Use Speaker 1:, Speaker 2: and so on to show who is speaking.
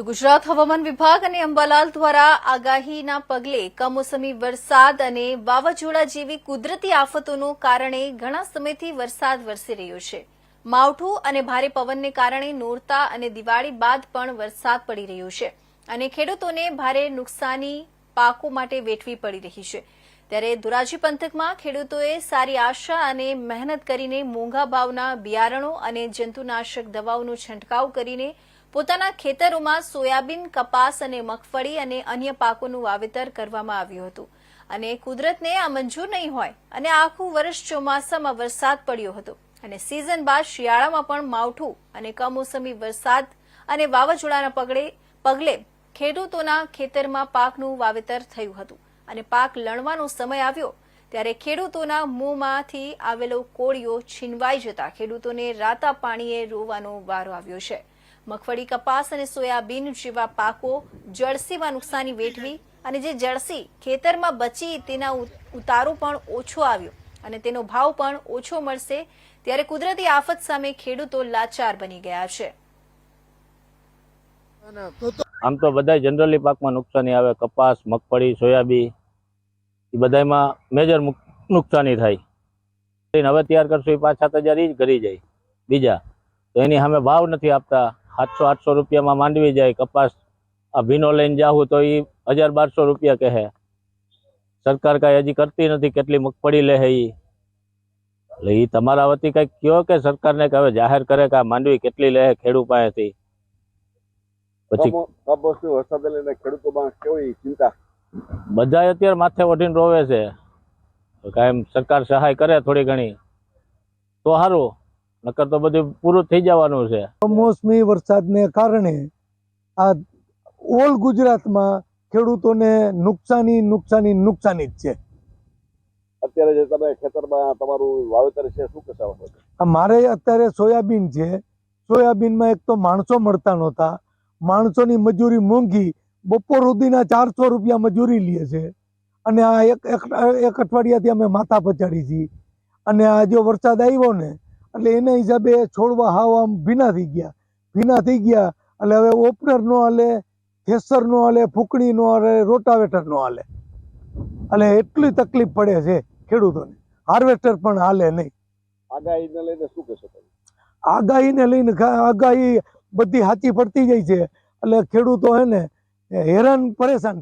Speaker 1: તો ગુજરાત હવામાન વિભાગ અને અંબાલાલ દ્વારા આગાહીના પગલે કમોસમી વરસાદ અને વાવાઝોડા જેવી કુદરતી આફતોનું કારણે ઘણા સમયથી વરસાદ વરસી રહ્યો છે. માવઠું અને ભારે પવનને કારણે નોરતા અને દિવાળી બાદ પણ વરસાદ પડી રહ્યો છે અને ખેડૂતોને ભારે નુકસાની પાકો માટે વેઠવી પડી રહી છે. ત્યારે ધોરાજી પંથકમાં ખેડૂતોએ સારી આશા અને મહેનત કરીને મોંઘા ભાવના બિયારણો અને જંતુનાશક દવાઓનો છંટકાવ કરીને પોતાના ખેતરોમાં સોયાબીન, કપાસ અને મગફળી અને અન્ય પાકોનું વાવેતર કરવામાં આવ્યું હતું. અને કુદરતને આ મંજૂર નહીં હોય અને આખું વર્ષ ચોમાસામાં વરસાદ પડ્યો હતો. અને સિઝન બાદ શિયાળામાં પણ માવઠું અને કમોસમી વરસાદ અને વાવાઝોડાના પગલે પગલે ખેડૂતોના ખેતરમાં પાકનું વાવેતર થયું હતું. અને પાક લણવાનો સમય આવ્યો ત્યારે ખેડૂતોના મોંમાંથી આવેલો કોળિયો છીનવાઈ જતા ખેડૂતોને રાતા પાણીએ રોવાનો વારો આવ્યો છે. મગફળી કપાસ અને સોયાબીન જેવા પાકો જળસીમાં નુકસાની વેઠવી અને જે જળસી ખેતરમાં બચી તેના ઉતારો પણ ઓછો આવ્યો અને તેનો ભાવ પણ ઓછો મળશે ત્યારે કુદરતી આફત સામે ખેડૂતો લાચાર બની ગયા છે.
Speaker 2: આમ તો બધા જનરલી પાકમાં નુકસાની આવે, કપાસ, મગફળી સોયાબી એ બધામાં મેજર નુકસાની થાય. હવે તૈયાર કરશું એ પાંચ સાત હજાર જ કરી જાય, બીજા. તો એની સામે ભાવ નથી આપતા. સાતસો આઠસો રૂપિયામાં માંડવી જાય કપાસ. આ ભીનો લઈને જાવું તો એ હજાર બારસો રૂપિયા કહે. સરકાર કાંઈ હજી કરતી નથી કેટલી મગફળી લે ઈ. એટલે એ તમારા વતી કંઈક કયો કે સરકારને કે હવે જાહેર કરે કે આ માંડવી કેટલી લે ખેડૂત પાસેથી. પછી
Speaker 3: ચિંતા?
Speaker 2: બધા અત્યારે માથે ઓઢીને રોવે છે. કાંઈ સરકાર સહાય કરે થોડી ઘણી. તો સારું નકર તો બધું પૂરું થઈ જવાનું છે.
Speaker 4: કમોસમી વરસાદને કારણે આ ઓલ ગુજરાતમાં ખેડૂતોને નુકસાની નુકસાની નુકસાની જ છે.
Speaker 3: અત્યારે જે તમે ખેતરમાં તમારું વાવેતર છે શું કહેશો
Speaker 4: મારે અત્યારે સોયાબીન છે. સોયાબીનમાં એક તો માણસો મળતા નહોતા. માણસોની મજૂરી મોંઘી. બપોર સુધીના ચારસો રૂપિયા મજૂરી લે છે. અને આ એક એક એક અઠવાડિયાથી અમે માથા પચાડી છીએ. અને આ જો વરસાદ આવ્યો ને એટલે એના હિસાબે છોડવા હાવ આમ ભીના થઈ ગયા. ભીના થઈ ગયા એટલે હવે ઓપનર નો હાલે થેસર નો હાલે ફૂકણી નો હાલે રોટાવેટર નો હાલે. એટલે એટલી તકલીફ પડે છે ખેડૂતોને. હાર્વેસ્ટર પણ હાલે નહીં.
Speaker 3: આગાહીને લઈને શું કહેશો તમે?
Speaker 4: આગાહીને લઈને આગાહી બધી હાચી પડતી જાય છે. એટલે ખેડૂતો હે ને હેરાન પરેશાન